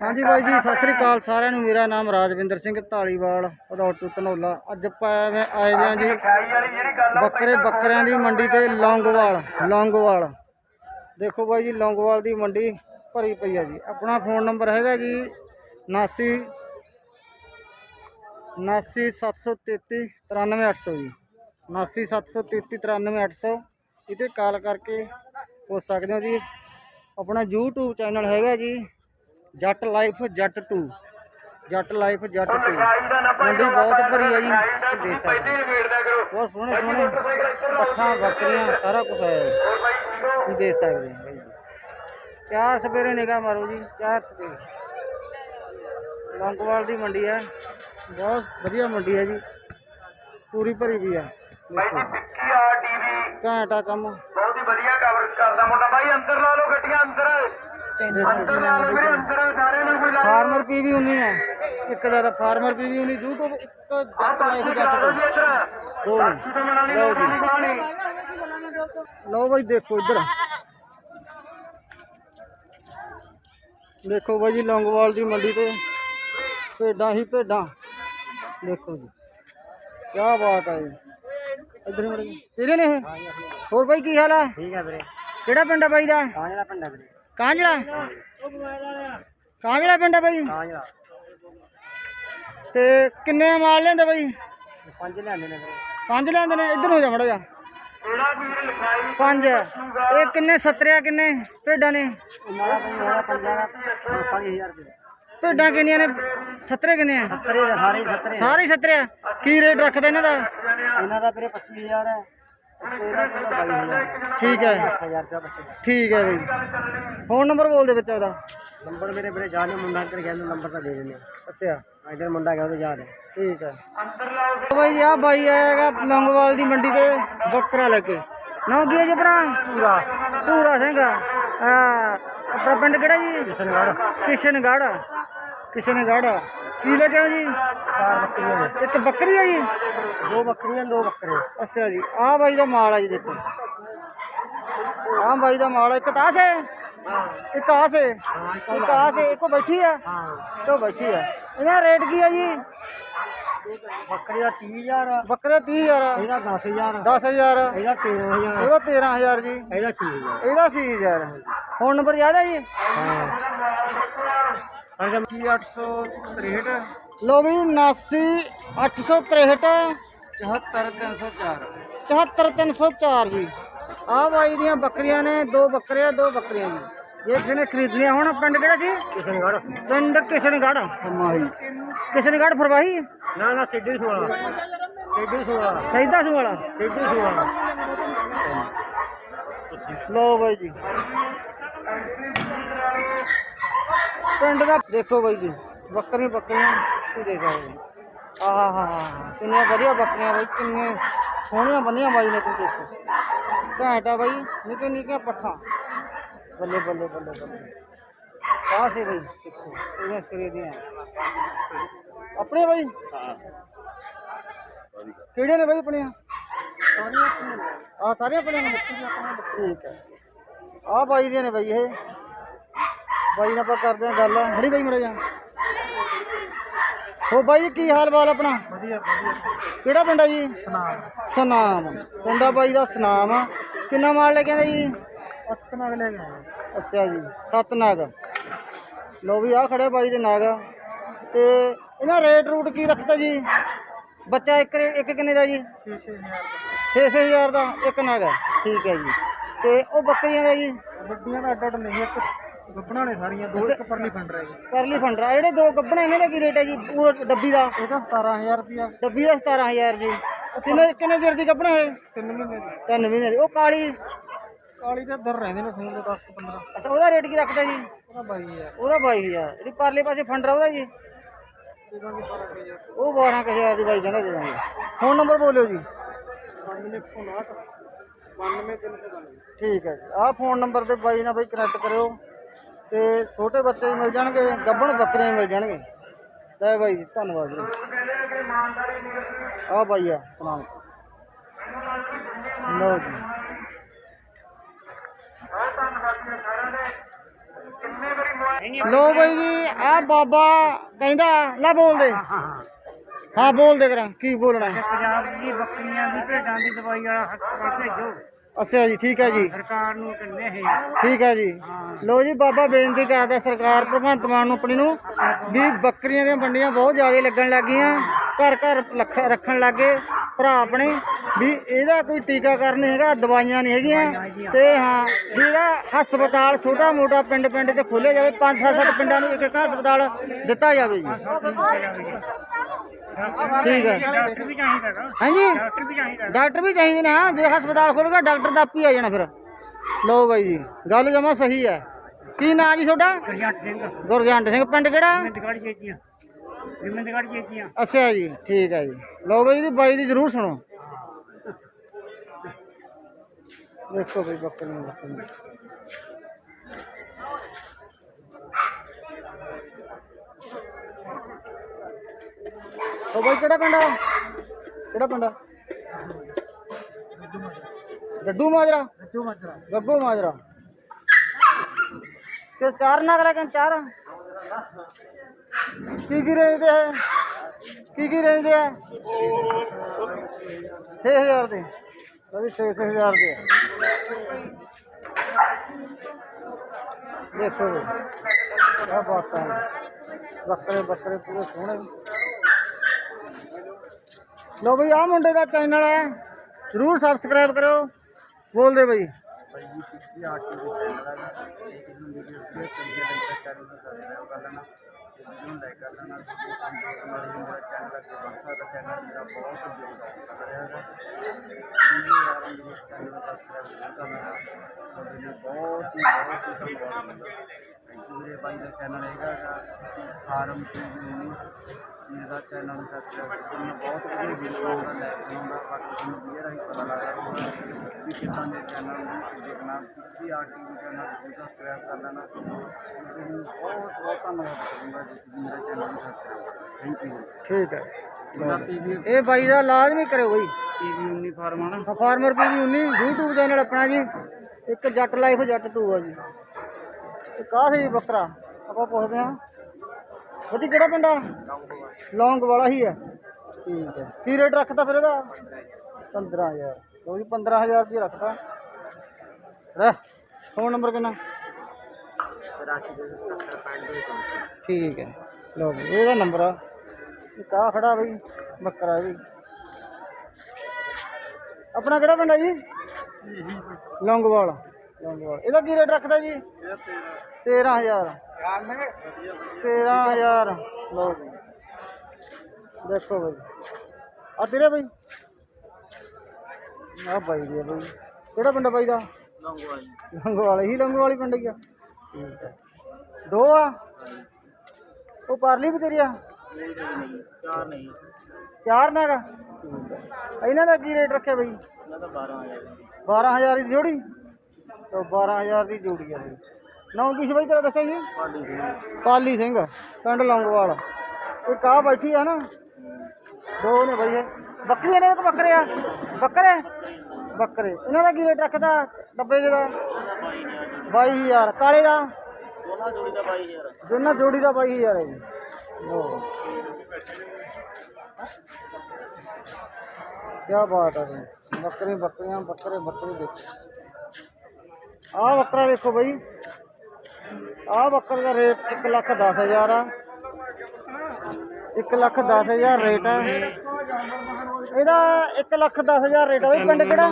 ਹਾਂਜੀ ਬਾਈ ਜੀ, ਸਤਿ ਸ੍ਰੀ ਅਕਾਲ ਸਾਰਿਆਂ ਨੂੰ। ਮੇਰਾ ਨਾਮ ਰਾਜਵਿੰਦਰ ਸਿੰਘ ਢਾਲੀਵਾਲ ਉਦੌਟੂ ਧਨੋਲਾ। ਅੱਜ ਆਪਾਂ ਐਵੇਂ ਆਏ ਵੇ ਹਾਂ ਜੀ, ਬੱਕਰੇ ਬੱਕਰਿਆਂ ਦੀ ਮੰਡੀ ਤੇ ਲੌਂਗਵਾਲ ਲੌਂਗਵਾਲ। ਦੇਖੋ ਬਾਈ ਜੀ, ਲੌਂਗਵਾਲ ਦੀ ਮੰਡੀ ਭਰੀ ਪਈ ਹੈ ਜੀ। ਆਪਣਾ ਫੋਨ ਨੰਬਰ ਹੈਗਾ ਜੀ 79 733 93800 ਜੀ। 79 733 93800 ਇਹਤੇ ਕਾਲ ਕਰਕੇ ਪੁੱਛ ਸਕਦੇ ਹੋ ਜੀ। ਆਪਣਾ YouTube ਚੈਨਲ ਹੈਗਾ ਜੀ ਜੱਟ ਲਾਈਫ ਜੱਟ 2 ਜੱਟ ਲਾਈਫ ਜੱਟ 2 ਮੰਡੀ ਬਹੁਤ ਭਰੀ ਹੈ ਜੀ। ਦੇਖ ਸਕਦੇ ਹੋ। ਬਹੁਤ ਸੋਹਣੇ ਸੋਹਣੇ ਪੱਠਾਂ ਬੱਕਰੀਆਂ ਸਾਰਾ ਕੁਝ ਜੀ। ਤੁਸੀਂ ਦੇਖ ਸਕਦੇ ਹੋ ਬਾਈ ਜੀ। ਚਾਰ ਸਵੇਰੇ ਨਿਗਾਹ ਮਾਰੋ ਜੀ ਚਾਰ ਸਵੇਰੇ। ਲੌਂਗੋਵਾਲ ਦੀ ਮੰਡੀ ਹੈ ਬਹੁਤ ਵਧੀਆ ਮੰਡੀ ਹੈ ਜੀ। ਪੂਰੀ ਭਰੀ ਵੀ ਆ। ਟੀਵੀ ਘੈਂਟਾ ਕੰਮ। ਬਹੁਤ ਹੀ ਵਧੀਆ ਕਵਰ ਕਰਦਾ ਮੁੰਡਾ। ਬਾਈ ਅੰਦਰ ਲਾ ਲਓ ਗੱਡੀਆਂ ਅੰਦਰ। ਅੰਦਰ ਲਾ ਲਓ ਵੀਰੇ ਅੰਦਰ ਸਾਰੇ ਨੂੰ ਕੋਈ ਲਾ ਫਾਰਮਰ ਪੀ ਵੀ ਉਨੀ ਹੈ ਇੱਕ ਦਾ ਤਾਂ ਫਾਰਮਰ ਪੀ ਵੀ ਉਨੀ YouTube ਇੱਕ ਜੱਟ ਲਾਈਫ ਕਰਾ ਜੱਟ ਲਓ ਜੀ ਇੱਧਰ। ਦੋ ਨੇ ਛੁੱਟੋ ਮਨਾਣੀ ਲਓ ਜੀ। ਲੋਕਾਂ ਲਓ ਬਾਈ ਦੇਖੋ ਇੱਧਰ। ਦੇਖੋ ਬਾਈ ਜੀ ਲੌਂਗੋਵਾਲ ਦੀ ਮੰਡੀ ਤੇ ਭੇਡਾਂ ਹੀ ਭੇਡਾਂ। ਦੇਖੋ ਜੀ ਕੀ ਬਾਤ ਹੈ ਜੀ। ਇੱਧਰ ਮੜ ਤੇਰੇ ਨੇ ਇਹ? ਹੋਰ ਬਾਈ ਕੀ ਹਾਲ ਆ? ਠੀਕ ਹੈ ਵੀਰੇ। ਕਿਹੜਾ ਪਿੰਡ ਆ ਬਾਈ ਦਾ? ਕਾਂਜਲਾ ਪਿੰਡਾ ਵੀਰੇ। ਕਾਂਜਲਾ? ਕਾਂਜਲਾ ਪਿੰਡ ਆ ਬਾਈ? ਕਾਂਜਲਾ। ਤੇ ਕਿੰਨੇ ਮਾਲ ਲੈਂਦੇ ਬਾਈ? ਪੰਜ ਲਿਆਂਦੇ ਨੇ ਪੰਜ ਲੈਂਦੇ ਨੇ ਇੱਧਰ ਹੋ ਜਾ ਮੜਾ ਜਾ। ਪੰਜ। ਇਹ ਕਿੰਨੇ ਸੱਤਰਿਆ ਕਿੰਨੇ ਭੇਡਾਂ ਨੇ? ਇਹਨਾਂ ਦਾ ਕੋਈ ਹੋਇਆ ਪੰਜਾਂ ਦਾ 45000 ਰੁਪਏ। ਭੇਡਾਂ ਕਿੰਨੀਆਂ ਨੇ? ਸੱਤਰੇ ਕਿੰਨੇ ਆ? 70 ਸਾਰੇ 70 ਸਾਰੇ ਸੱਤਰੇ ਕੀ ਰੇਟ ਰੱਖਦੇ ਇਹਨਾਂ ਦਾ? ਇਹਨਾਂ ਦਾ ਵੀਰੇ 25000 ਹੈ ਤੇਰਾ ਕਿਲੋ 22000 ਠੀਕ ਹੈ। 1000 ਰੁਪਏ ਬੱਚੇ ਠੀਕ ਹੈ ਬਈ। ਫੋਨ ਨੰਬਰ ਬੋਲ ਦੇ ਵਿੱਚ ਉਹਦਾ। ਨੰਬਰ ਮੇਰੇ ਵੀਰੇ ਜਾਣ ਮੁੰਡਾ ਅੰਦਰ ਗਿਆ ਨੰਬਰ ਤਾਂ ਦੇ ਦਿੰਦੇ ਅੱਛਾ। ਇਧਰ ਮੁੰਡਾ ਗਿਆ ਉਹਦੇ ਯਾਦ ਹੈ ਠੀਕ ਹੈ। ਬਾਈ ਆ ਬਾਈ ਆਏਗਾ ਲੌਂਗੋਵਾਲ ਦੀ ਮੰਡੀ ਤੇ ਬੱਕਰਾ ਲੈ ਕੇ। ਨਾ ਕੀ ਹੈ ਜੀ ਆਪਣਾ? ਪੂਰਾ ਪੂਰਾ ਸਿੰਘ। ਆ ਆਪਣਾ ਪਿੰਡ ਕਿਹੜਾ ਜੀ? ਕਿਸ਼ਨਗੜ੍ਹ। ਕਿਸ਼ਨਗੜ੍ਹ। ਕੀ ਲੈ ਕੇ ਜੀ? ਚਾਰ ਬੱਕਰੀਆਂ ਨੇ। ਇੱਕ ਬੱਕਰੀ ਹੈ ਜੀ? ਦੋ ਬੱਕਰੀਆਂ ਦੋ ਬੱਕਰੇ। ਅੱਛਾ ਜੀ ਆਹ ਬਾਈ ਦਾ ਮਾਲ ਆ ਜੀ ਦੇਖੋ। ਆਹ ਬਾਈ ਦਾ ਮਾਲ ਆ। ਇੱਕ ਤਾਸ ਹੈ? ਇੱਕ ਆਸ ਹੈ? ਇੱਕ ਆਸ ਹੈ ਇੱਕੋ ਬੈਠੀ ਆ? ਹਾਂ। ਚੋ ਬੈਠੀ ਆ। ਇਹਦਾ ਰੇਟ ਕੀ ਆ ਜੀ? ਬੱਕਰੀ ਦਾ 30000 ਬੱਕਰੇ 30000 ਇਹਦਾ 10000 10000 ਇਹਦਾ 13000 ਉਹਦਾ 13000 ਜੀ। ਇਹਦਾ 6000 ਇਹਦਾ 6000 ਫੋਨ ਨੰਬਰ ਯਾਦ ਹੈ ਜੀ? ਹਾਂ। 863 ਲੋ ਵੀ 79 863 74304 74304 ਜੀ। ਆਹ ਬਾਈ ਦੀਆਂ ਬੱਕਰੀਆਂ ਨੇ ਦੋ ਬੱਕਰੇ ਆ, ਦੋ ਬੱਕਰੀਆਂ ਜੀ। ਜੇ ਕਿਸੇ ਨੇ ਖਰੀਦਣੀਆਂ ਹੁਣ? ਪਿੰਡ ਕਿਹੜਾ ਸੀ? ਕਿਸ਼ਨਗੜ੍ਹ। ਪਿੰਡ ਕਿਸ਼ਨਗੜ੍ਹ। ਮਾਹੀ ਕਿਸ਼ਨਗੜ੍ਹ ਫਰਵਾਹੀ? ਨਾ ਨਾ ਸਿੱਧੀ ਸੁਣਾ ਸਿੱਧੀ ਸੁਣਾ ਸੈਦਾ ਸਿੰਘ ਵਾਲਾ ਸਿੱਧੀ ਸੁਣਾ ਲੋ ਬਾਈ ਜੀ। ਪਿੰਡ ਦਾ ਦੇਖੋ ਬਾਈ ਜੀ, ਬੱਕਰੀਆਂ ਬੱਕਰੀਆਂ, ਤੁਸੀਂ ਦੇਖ ਸਕਦੇ ਹੋ। ਆਹ ਹਾ ਹਾ ਕਿੰਨੀਆਂ ਵਧੀਆ ਬੱਕਰੀਆਂ ਬਾਈ ਕਿੰਨੇ ਸੋਹਣੀਆਂ ਬੰਨੀਆਂ ਬਾਈ ਨੇ ਤੁਸੀਂ ਦੇਖੋ। ਘੈਂਟ ਆ ਬਾਈ ਨਿੱਕੇ ਨਿੱਕੇ ਪੱਠਾਂ। ਬੱਲੇ ਬੱਲੇ ਬੱਲੇ ਬੱਲੇ। ਆਹ ਸੇ ਬਾਈ, ਦੇਖੋ ਇਹਨਾਂ ਸਿਰੇ ਦੀਆਂ। ਆਪਣੇ ਬਾਈ? ਕਿਹੜੇ ਨੇ ਬਾਈ ਆਪਣੀਆਂ? ਆ ਸਾਰੇ ਆਪਣੇ ਨੇ। ਠੀਕ ਹੈ ਆ ਬਾਈ ਦੀਆਂ ਨੇ ਬਾਈ ਨਾਲ ਆਪਾਂ ਕਰਦੇ ਆ ਗੱਲ। ਹੜੀ ਬਾਈ ਮੜਾ ਜਾ। ਹੋ ਬਾਈ ਕੀ ਹਾਲ ਬਾਲ ਆਪਣਾ? ਵਧੀਆ ਵਧੀਆ। ਕਿਹੜਾ ਪਿੰਡ ਆ ਜੀ? ਸੁਣਾ ਸਨਾਮ। ਪਿੰਡਾ ਬਾਈ ਦਾ ਸਨਾਮ ਆ। ਕਿੰਨਾ ਮਾਲ ਲੈ ਕੇ ਜੀ? ਅੱਤ ਨਾਲ ਲੈ ਗਏ ਅੱਛਾ ਜੀ ਸੱਤ ਨਾਗ। ਲੋ ਵੀ ਆ ਖੜੇ ਬਾਈ ਦੇ ਨਾਗ। ਤੇ ਇਹਨਾਂ ਰੇਟ ਰੂਟ ਕੀ ਰੱਖਦਾ ਜੀ? ਬੱਚਾ ਇੱਕ ਇੱਕ ਕਿੰਨੇ ਦਾ ਜੀ? 6-6000 ਦਾ। ਇੱਕ ਨਾਗ। ਠੀਕ ਹੈ ਜੀ। ਤੇ ਉਹ ਬੱਕਰੀਆਂ ਦਾ ਜੀ? ਗੱਡੀਆਂ ਦਾ ਅੱਡ ਅੱਡ ਨਹੀਂ ਇੱਕ ਗੱਪਣਾ ਨੇ ਸਾਰੀਆਂ ਦੋ ਇੱਕ ਪਰਲੀ ਫੰਡ ਰਹੀ ਕਰਲੀ ਫੰਡਰਾ ਜਿਹੜੇ ਦੋ ਗੱਬਣਾ ਇਹਨਾਂ ਦਾ ਕੀ ਰੇਟ ਹੈ ਜੀ? ਪੂਰਾ ਡੱਬੀ ਦਾ? ਇਹਦਾ 17000 ਰੁਪਿਆ ਡੱਬੀ ਦਾ 17000 ਜੀ। ਕਿੰਨੇ ਕਿੰਨੇ ਚਿਰ ਦੀ ਗੱਬਣਾ ਹੈ ਤਿੰਨ ਮਹੀਨੇ ਦੀ। ਤਿੰਨ ਮਹੀਨੇ ਦੀ। ਉਹ ਕਾਲੀ? ਕਾਲੀ ਤੇ ਦਰ ਰਹਿੰਦੇ ਨੇ ਫੋਨ ਦੇ 10 15 ਅੱਛਾ ਉਹਦਾ ਰੇਟ ਕੀ ਰੱਖਦਾ ਜੀ? ਉਹਦਾ ਬਾਈ ਹੈ ਉਹਦਾ 22000 ਜਿਹੜੀ ਪਰਲੇ ਪਾਸੇ ਫੰਡਰਾ ਉਹਦਾ ਜੀ? ਇਹਦਾ ਵੀ 12000 ਉਹ 12000 ਦੀ ਬਾਈ ਕਹਿੰਦਾ ਦੇ ਦਾਂਗੇ। ਫੋਨ ਨੰਬਰ ਬੋਲਿਓ ਜੀ। 9159 92392 ਠੀਕ ਹੈ ਜੀ। ਆਹ ਫੋਨ ਨੰਬਰ ਤੇ ਬਾਈ ਨਾਲ ਬਾਈ ਕਨੈਕਟ ਕਰਿਓ। ਤੇ ਛੋਟੇ ਬੱਚੇ ਵੀ ਮਿਲ ਜਾਣਗੇ ਗੱਭਣ ਬੱਕਰੀਆਂ ਵੀ ਮਿਲ ਜਾਣਗੇ। ਲੈ ਬਾਈ ਜੀ ਧੰਨਵਾਦ ਜੀ। ਆਹ ਬਾਈ ਆ, ਸਲਾਮ। ਲਓ ਜੀ। ਲੋ ਬਈ ਜੀ ਆ ਬਾਬਾ ਕਹਿੰਦਾ ਲੈ ਬੋਲਦੇ। ਹਾਂ, ਬੋਲਦੇ ਕਰਾਂ, ਕੀ ਬੋਲਣਾ। ਪੰਜਾਬ ਦੀ ਬੱਕਰੀਆਂ ਦੀ ਭੇਡਾਂ ਦੀ ਦਵਾਈ ਵਾਲਾ ਹਸਪਤਾਲ ਭੇਜੋ। ਅੱਛਾ ਜੀ ਠੀਕ ਹੈ ਜੀ। ਸਰਕਾਰ ਨੂੰ ਕਹਿੰਦੇ ਹੈ ਠੀਕ ਹੈ ਜੀ। ਲੋ ਜੀ ਬਾਬਾ ਬੇਨਤੀ ਕਰਦਾ ਸਰਕਾਰ ਭਗਵੰਤ ਮਾਨ ਨੂੰ ਆਪਣੀ ਨੂੰ ਵੀ ਬੱਕਰੀਆਂ ਦੀਆਂ ਮੰਡੀਆਂ ਬਹੁਤ ਜ਼ਿਆਦਾ ਲੱਗਣ ਲੱਗੀਆਂ ਘਰ ਘਰ ਰੱਖਣ ਲੱਗੇ ਭਰਾ ਆਪਣੇ ਵੀ ਇਹਦਾ ਕੋਈ ਟੀਕਾਕਰਨ ਨਹੀਂ ਹੈਗਾ ਦਵਾਈਆਂ ਨਹੀਂ ਹੈਗੀਆਂ। ਤੇ ਹਾਂ ਇਹਦਾ ਹਸਪਤਾਲ ਛੋਟਾ ਮੋਟਾ ਪਿੰਡ ਪਿੰਡ 'ਚ ਖੋਲ੍ਹਿਆ ਜਾਵੇ ਪੰਜ ਸੱਤ ਸੱਤ ਪਿੰਡਾਂ ਨੂੰ ਇੱਕ ਇੱਕ ਹਸਪਤਾਲ ਦਿੱਤਾ ਜਾਵੇ ਜੀ। ਠੀਕ ਹੈ। ਡਾਕਟਰ ਵੀ ਚਾਹੀਦਾ ਹੈਗਾ। ਹਾਂਜੀ। ਡਾਕਟਰ ਵੀ ਚਾਹੀਦਾ ਡਾਕਟਰ ਵੀ ਚਾਹੀਦੇ ਨੇ ਹਾਂ ਜੇ ਹਸਪਤਾਲ ਖੋਲ੍ਹੇਗਾ ਡਾਕਟਰ ਦਾ ਆਪੀ ਆ ਜਾਣਾ ਫਿਰ। ਲਓ ਬਾਈ ਜੀ ਗੱਲ ਜਮਾ ਸਹੀ ਹੈ। ਕੀ ਨਾਂ ਜੀ ਤੁਹਾਡਾ? ਗੁਰਜੰਟ ਸਿੰਘ। ਪਿੰਡ ਕਿਹੜਾ? ਅੱਛਾ ਜੀ ਠੀਕ ਹੈ ਜੀ। ਲਓ ਬਾਈ ਦੀ ਬਾਈ ਦੀ ਜ਼ਰੂਰ ਸੁਣੋ। ਦੇਖੋ ਬਈ ਬੱਕਰੀਆਂ ਬੱਕਰੀਆਂ ਉਹ ਬਾਈ ਕਿਹੜਾ ਪਿੰਡ ਆ ਕਿਹੜਾ ਪਿੰਡ ਆ ਗੱਡੂ ਮਾਜਰਾ ਤੂੰ ਮਤਰਾ ਗੱਗੂ ਮਾਜਰਾ ਤੇ ਚਾਰ ਨਗ ਲੈ ਕੇ ਚਾਰ ਕੀ ਕੀ ਰੇਂਜ ਦੇ ਹੈ ਕੀ ਕੀ ਰੇਂਜ ਦੇ ਹੈ 6000 ਦੇ ਉਹ 6000 ਦੇ ਹੈ। ਦੇਖੋ ਕੀ ਬਾਤ ਹੈ ਬੱਕਰੇ ਬੱਕਰੇ ਪੂਰੇ ਸੋਹਣੇ ਲੋ ਬਈ ਆ ਮੁੰਡੇ ਦਾ ਚੈਨਲ ਹੈ ਜ਼ਰੂਰ ਸਬਸਕ੍ਰਾਈਬ ਕਰੋ ਬੋਲਦੇ ਬਈ ਮੇਰੇ ਬਾਈ ਦਾ ਚੈਨਲ ਹੈਗਾ ਗਾ, ਫਾਰਮ ਟੀਵੀ ਉਨੀ ਮੇਰਾ ਚੈਨਲ ਨੂੰ ਸਬਸਕ੍ਰਾਈਬ ਕਰੋ ਮੈਂ ਬਹੁਤ ਵਧੀਆ ਵੀਡੀਓ ਬਣਾਉਂਦਾ ਲੈਬ ਬਣਾਉਂਦਾ ਬਾਕੀ ਤੁਹਾਨੂੰ ਵੀਡੀਓ ਰਾਹੀਂ ਪਤਾ ਲੱਗਦਾ ਹੋਊਗਾ ਵੀ ਕਿੱਦਾਂ ਦੇ ਚੈਨਲ ਨੂੰ ਦੇਖਣਾ ਕੀ ਆਰ ਟੀਵੀ ਚੈਨਲ ਨੂੰ ਸਬਸਕ੍ਰਾਈਬ ਕਰ ਲੈਣਾ ਤੁਹਾਨੂੰ ਬਹੁਤ ਬਹੁਤ ਧੰਨਵਾਦ ਕਰੂੰਗਾ ਜੇ ਤੁਸੀਂ ਮੇਰਾ ਚੈਨਲ ਨੂੰ ਸਬਸਕ੍ਰਾਈਬ ਕਰੋ ਥੈਂਕ ਯੂ ਠੀਕ ਹੈ। ਮੇਰਾ ਪੀਵੀ ਇਹ ਬਾਈ ਦਾ ਲਾਜ਼ਮੀ ਕਰਿਓ ਬਈ। ਟੀਵੀ ਉਨੀ ਫਾਰਮ ਆ ਨਾ। ਫਾਰਮਰ ਪੀਵੀ 19 YouTube ਚੈਨਲ ਆਪਣਾ ਜੀ। ਇੱਕ ਜੱਟ ਲਾਈਫ ਜੱਟ 2 ਆ ਜੀ। ਤੇ ਕਾਹ ਸੀ ਬੱਕਰਾ ਆਪਾਂ ਪੁੱਛਦੇ ਹਾਂ। ਉਹਦੀ ਕਿਹੜਾ ਪਿੰਡ ਆ? ਲੌਂਗ ਵਾਲਾ ਹੀ ਹੈ ਠੀਕ ਹੈ। ਕੀ ਰੇਟ ਰੱਖਦਾ ਫਿਰ ਇਹਦਾ? 15000 ਉਹ ਵੀ 15000 ਦੀ ਰੱਖਦਾ ਰਹਿ ਫੋਨ ਨੰਬਰ ਕਿੰਨਾ? ਠੀਕ ਹੈ। ਲਓ ਜੀ ਇਹਦਾ ਨੰਬਰ ਆ। ਇੱਕ ਖੜਾ ਬਈ, ਬੱਕਰਾ ਵੀ ਆਪਣਾ ਕਿਹੜਾ ਪਿੰਡ ਹੈ ਜੀ? ਲੌਂਗਵਾਲ। ਲੌਂਗਵਾਲ। ਇਹਦਾ ਕੀ ਰੇਟ ਰੱਖਦਾ ਜੀ? 13000 13000 ਲਓ ਜੀ। ਦੇਖੋ ਬਈ। ਆ ਤੇਰੇ ਬਈ? ਆ ਬਾਈ ਦੀ ਬਈ। ਕਿਹੜਾ ਪਿੰਡ ਆ ਬਾਈ ਦਾ? ਲੌਂਗਵਾਲ। ਹੀ ਲੌਂਗਵਾਲੀ ਪਿੰਡ ਹੀ ਆ। ਠੀਕ ਹੈ ਦੋ ਆ? ਉਹ ਪਰਲੀ ਵੀ ਤੇਰੀ ਆ? ਚਾਰ ਨਹੀਂ। ਚਾਰ ਨਗ ਇਹਨਾਂ ਦਾ ਕੀ ਰੇਟ ਰੱਖਿਆ ਬਈ? ਇਹਨਾਂ ਦਾ 12000 12000 ਦੀ ਜੋੜੀ? ਤਾਂ 12000 ਦੀ ਜੋੜੀ ਆ ਬਈ ਨਾਮ ਕੀ ਸੀ ਬਈ ਤੇਰਾ ਦੱਸਿਆ ਜੀ? ਪਾਲੀ ਸਿੰਘ। ਪਿੰਡ ਲੌਂਗਵਾਲ। ਇਹ ਕਾ ਬੈਠੀ ਆ ਨਾ। ਦੋ ਨੇ ਬਈ ਬੱਕਰੀਆਂ ਨੇ ਕਿ ਬੱਕਰੇ ਆ? ਬੱਕਰੇ? ਬੱਕਰੇ। ਇਹਨਾਂ ਦਾ ਕੀ ਰੇਟ ਰੱਖਦਾ ਡੱਬੇ ਜਿਹੇ ਦਾ 22000 ਕਾਲੇ ਦਾ? ਦੋਨਾਂ ਜੋੜੀ ਦਾ 22000 ਦੋਨਾਂ ਜੋੜੀ ਦਾ 22000 ਹੈ ਜੀ। ਕੀ ਬਾਤ ਹੈ ਬੱਕਰੇ ਬੱਕਰੀਆਂ ਬੱਕਰੇ ਬੱਕਰੇ ਦੇਖੋ। ਆਹ ਬੱਕਰਾ ਦੇਖੋ ਬਈ। ਆਹ ਬੱਕਰੇ ਦਾ ਰੇਟ 1 ਲੱਖ 10 ਹਜ਼ਾਰ ਆ। 1 ਲੱਖ 10 ਹਜ਼ਾਰ ਰੇਟ ਆ। ਇਹਦਾ 1 ਲੱਖ 10 ਹਜ਼ਾਰ ਰੇਟ ਆ ਬਈ। ਪਿੰਡ ਕਿਹੜਾ?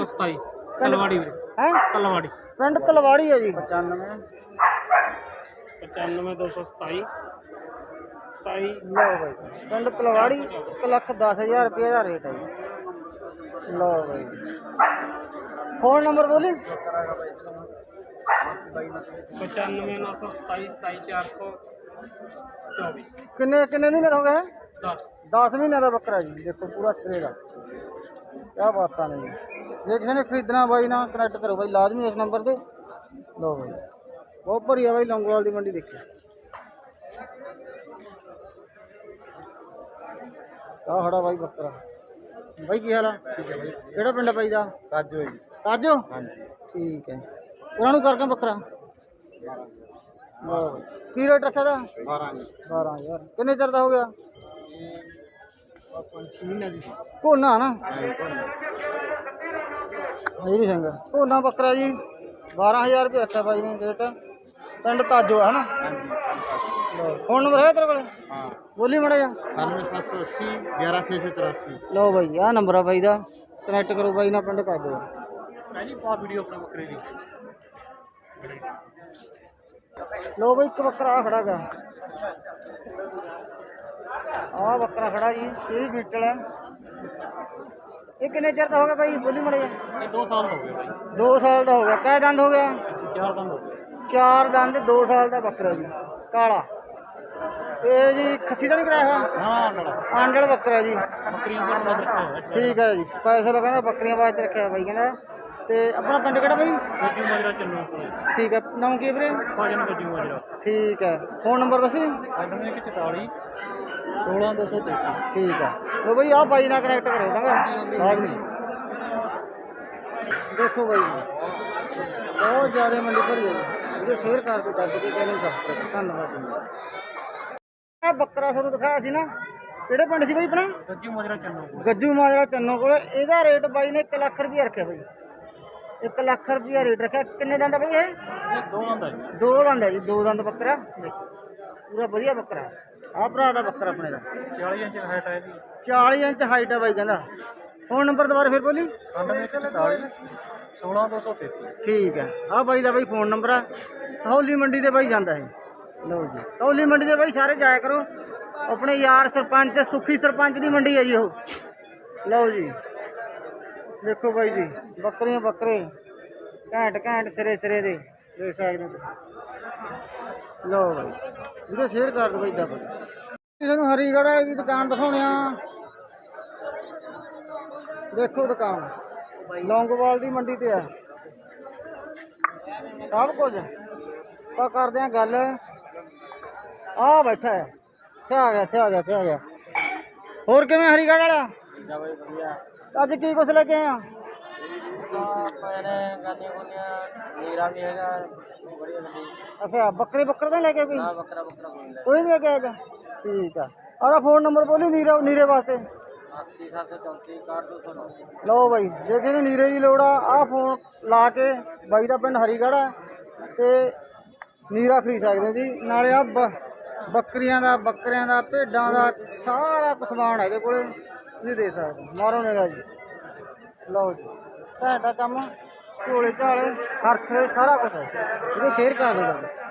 ਤਲਵਾੜੀ ਹੈ? ਤਲਵਾੜੀ। ਪਿੰਡ ਤਲਵਾੜੀ ਹੈ ਜੀ। 95 95227 27 ਲਓ ਬਾਈ। ਪਿੰਡ ਤਲਵਾੜੀ 1 ਲੱਖ 10 ਹਜ਼ਾਰ ਰੁਪਏ ਦਾ ਰੇਟ ਹੈ ਜੀ। ਲਓ ਬਾਈ ਫੋਨ ਨੰਬਰ ਬੋਲੀ 95927 27424 ਕਿੰਨੇ ਕਿੰਨੇ ਮਹੀਨੇ ਦਾ ਹੋ ਗਿਆ 10 10 ਮਹੀਨੇ ਦਾ ਬੱਕਰਾ ਜੀ ਦੇਖੋ ਪੂਰਾ ਸਿਰੇ ਦਾ ਕਿਆ ਬਾਤਾਂ ਨੇ ਜੀ ਜੇ ਕਿਸੇ ਨੇ ਖਰੀਦਣਾ ਬਾਈ ਨਾਲ ਕਨੈਕਟ ਕਰੋ ਬਾਈ ਲਾਜ਼ਮੀ ਇਸ ਨੰਬਰ ਤੇ ਲਓ ਬਾਈ ਬਹੁਤ ਭਰੀ ਆ ਬਾਈ ਲੌਂਗੋਵਾਲ ਦੀ ਮੰਡੀ ਦੇਖਿਓ ਆਹ ਖੜਾ ਬਾਈ ਬੱਕਰਾ ਬਾਈ ਕੀ ਹਾਲ ਆ? ਕਿਹੜਾ ਪਿੰਡ ਆ ਬਾਈ ਦਾ? ਕਾਜੂ ਹੈ ਜੀ। ਕਾਜੋ ਹਾਂਜੀ। ਠੀਕ ਹੈ। ਉਹਨਾਂ ਨੂੰ ਕਰਕੇ ਬੱਕਰਾ। ਬਾਈ ਕੀ ਰੇਟ ਰੱਖਿਆ ਦਾ? 12 ਜੀ। 12000 ਕਿੰਨੇ ਚਿਰ ਦਾ ਹੋ ਗਿਆ? ਕੋਨਾ ਨਾ। ਇਹ ਨਹੀਂ ਸੰਗਾ ਕੋਨਾ ਬੱਕਰਾ ਜੀ। 12000 ਰੁਪਏ ਰੱਖਿਆ ਬਾਈ ਨੇ ਰੇਟ। ਪਿੰਡ ਤਾਜੋ ਹੈ ਨਾ ਫੋਨ ਨੰਬਰ ਹੈ ਤੇਰੇ ਕੋਲ? ਹਾਂ। ਬੋਲੀ ਮੜਾ ਜਾ 9780 11684 ਲਓ ਬਾਈ ਆਹ ਨੰਬਰ ਆ ਬਾਈ ਦਾ। ਕਨੈਕਟ ਕਰੋ ਬਾਈ ਨਾਲ ਪਿੰਡ ਤਾਜੋ ਪਹਿਲੀ ਪਾ ਵੀਡੀਓ ਆਪਣੇ ਬੱਕਰੇ ਦੀ। ਲੋ ਬਈ ਇੱਕ ਬੱਕਰਾ ਆ ਖੜਾ ਗਾ। ਆ ਬੱਕਰਾ ਖੜਾ ਜੀ ਇਹ ਵੀ ਬੀਟਲ ਹੈ ਇਹ ਕਿੰਨੇ ਚਿਰ ਦਾ ਹੋ ਗਿਆ ਬਾਈ? ਬੋਲੀ ਮੜੇ ਇਹ 2 ਸਾਲ ਹੋ ਗਏ ਬਾਈ। 2 ਸਾਲ ਦਾ ਹੋ ਗਿਆ। ਕਿਹ ਦੰਦ ਹੋ ਗਿਆ? ਚਾਰ ਦਿਨ ਹੋ ਗਏ। ਚਾਰ ਦੰਦ 2 ਸਾਲ ਦਾ ਬੱਕਰਾ ਜੀ। ਕਾਲਾ। ਇਹ ਜੀ ਖੱਸੀ ਦਾ ਨਹੀਂ ਕਰਾਇਆ ਹੋਇਆ? ਹਾਂ ਲੜਾ ਆਂਡਲ ਬੱਕਰਾ ਜੀ। ਬੱਕਰੀ ਰੱਖਿਆ ਹੋਇਆ ਠੀਕ ਹੈ ਜੀ। ਸਪੈਸ਼ਲ ਕਹਿੰਦਾ ਬੱਕਰੀਆਂ ਵਾਸਤੇ ਰੱਖਿਆ ਬਾਈ ਕਹਿੰਦਾ। ਤੇ ਆਪਣਾ ਪਿੰਡ ਕਿਹੜਾ ਬਾਈ? ਗੱਜੂ ਮਾਜਰਾ ਕੋਲੇ ਠੀਕ ਹੈ। ਨਾਮ ਕੀ ਹੈ ਵੀਰੇ? ਭਾਜਨ ਗੱਜੂ ਮਾਜਰਾ। ਠੀਕ ਹੈ। ਫੋਨ ਨੰਬਰ ਦੱਸੀ? 9144 16233 ਠੀਕ ਆ ਲੋ ਬਈ ਆ ਬਾਈ ਨਾਲ ਕਨੈਕਟ ਕਰੋ ਚੰਗਾ। ਲਾਜ਼ਮੀ ਦੇਖੋ ਬਾਈ। ਬਹੁਤ ਜ਼ਿਆਦਾ ਮੰਡੀ ਭਰੀ ਹੈ ਜੀ। ਵੀਡੀਓ ਸ਼ੇਅਰ ਕਰ ਦਿਓ ਦੱਬ ਕੇ ਚੈਨਲ ਸਬਸਕ੍ਰਾਈਬ ਧੰਨਵਾਦ ਜੀ। ਇਹ ਬੱਕਰਾ ਤੁਹਾਨੂੰ ਦਿਖਾਇਆ ਸੀ ਨਾ। ਕਿਹੜੇ ਪਿੰਡ ਸੀ ਬਾਈ ਆਪਣਾ? ਗੱਜੂ ਮਾਜਰਾ ਕੋਲੇ। ਗੱਜੂ ਮਾਜਰਾ ਚੰਨੋ ਕੋਲ। ਇਹਦਾ ਰੇਟ ਬਾਈ ਨੇ 1 ਲੱਖ ਰੁਪਇਆ ਰੱਖਿਆ ਬਾਈ। 1 ਲੱਖ ਰੁਪਇਆ ਰੇਟ ਰੱਖਿਆ। ਕਿੰਨੇ ਦੰਦ ਆ ਬਾਈ ਇਹ? ਦੋ ਦੋ ਦੰਦ ਹੈ ਜੀ ਦੋ ਦੰਦ ਬੱਕਰਾ। ਪੂਰਾ ਵਧੀਆ ਬੱਕਰਾ। ਆ ਭਰਾ ਦਾ ਬੱਕਰਾ ਆਪਣੇ ਦਾ। 40 ਇੰਚ ਹਾਈਟ ਹੈ ਜੀ 40 ਇੰਚ ਹਾਈਟ ਹੈ ਬਾਈ ਕਹਿੰਦਾ। ਫੋਨ ਨੰਬਰ ਦੁਬਾਰਾ ਫਿਰ ਬੋਲੀ। 9144 16233 ਠੀਕ ਹੈ ਆ ਬਾਈ ਦਾ ਬਾਈ ਫੋਨ ਨੰਬਰ ਆ। ਸਹੌਲੀ ਮੰਡੀ ਤੇ ਬਾਈ ਜਾਂਦਾ ਹੈ ਲਓ ਜੀ। ਸਹੌਲੀ ਮੰਡੀ ਦੇ ਬਾਈ ਸਾਰੇ ਜਾਇਆ ਕਰੋ। ਆਪਣੇ ਯਾਰ ਸਰਪੰਚ, ਸੁਖੀ ਸਰਪੰਚ ਦੀ ਮੰਡੀ ਹੈ ਜੀ ਉਹ। ਲਓ ਜੀ। ਦੇਖੋ ਬਾਈ ਜੀ, ਬੱਕਰੀਆਂ ਬੱਕਰੇ। ਘੈਂਟ ਘੈਂਟ ਸਿਰੇ ਸਿਰੇ ਦੇ। ਦੇਖ ਸਕਦੇ ਹੋ ਲਓ ਬਾਈ। ਵੀਡੀਓ ਸ਼ੇਅਰ ਕਰ ਦਿਓ ਬਾਈ ਦਾ ਕਿਸੇ ਨੂੰ ਹਰੀਗੜ੍ਹ ਵਾਲੀ ਦੀ ਦੁਕਾਨ ਦਿਖਾਉਣੇ ਆ। ਦੇਖੋ ਦੁਕਾਨ। ਲੌਂਗੋਵਾਲ ਦੀ ਮੰਡੀ ਤੇ ਆ। ਸਭ ਕੁਝ। ਆਪਾਂ ਕਰਦੇ ਆ ਗੱਲ। ਆ ਬੈਠਾ ਹੈ। ਇੱਥੇ ਆ ਗਿਆ ਇੱਥੇ ਆ ਗਿਆ ਇੱਥੇ ਆ ਗਿਆ। ਹੋਰ ਕਿਵੇਂ ਹਰੀਗੜ੍ਹ ਵਾਲਾ? ਅੱਜ ਕੀ ਕੁਛ ਲੈ ਕੇ ਆਇਆ? ਮੇਰਾ ਵੀ ਹੈਗਾ ਬੜੀ ਲੱਗੀ ਅੱਛਾ ਬੱਕਰੇ ਬੱਕਰੇ ਤਾਂ ਲੈ ਕੇ ਆਏ ਕੋਈ? ਬੱਕਰਾ ਬੱਕਰਾ ਕੋਈ ਨਹੀਂ ਕੋਈ ਨਹੀਂ ਲੈ ਕੇ ਠੀਕ ਆ। ਆਦਾ ਫੋਨ ਨੰਬਰ ਬੋਲੀ ਨੀਰੇ ਨੀਰੇ ਵਾਸਤੇ। 8734 6209 ਲਓ ਬਾਈ ਜੇ ਕਿਸੇ ਨੂੰ ਨੀਰੇ ਦੀ ਲੋੜ ਆ ਆਹ ਫੋਨ ਲਾ ਕੇ ਬਾਈ ਦਾ ਪਿੰਡ ਹਰੀਗੜ੍ਹ ਆ ਤੇ ਨੀਰਾ ਖਰੀਦ ਸਕਦੇ ਹੋ ਜੀ। ਨਾਲੇ ਆ ਬੱਕਰੀਆਂ ਦਾ, ਬੱਕਰਿਆਂ ਦਾ, ਭੇਡਾਂ ਦਾ, ਸਾਰਾ ਕੁਛ ਸਮਾਨ ਹੈ ਇਹਦੇ ਕੋਲੇ। ਤੁਸੀਂ ਦੇ ਸਕਦੇ, ਮਾਰੋ ਨਿਗਾ ਜੀ। ਲਓ ਜੀ ਤੁਹਾਡਾ ਕੰਮ, ਝੋਲੇ ਝਾਲੇ ਹਰਖ ਸਾਰਾ ਕੁਝ ਹੈ ਇਹਦੇ ਸ਼ੇਅਰ ਕਰ ਦਿੰਦਾ।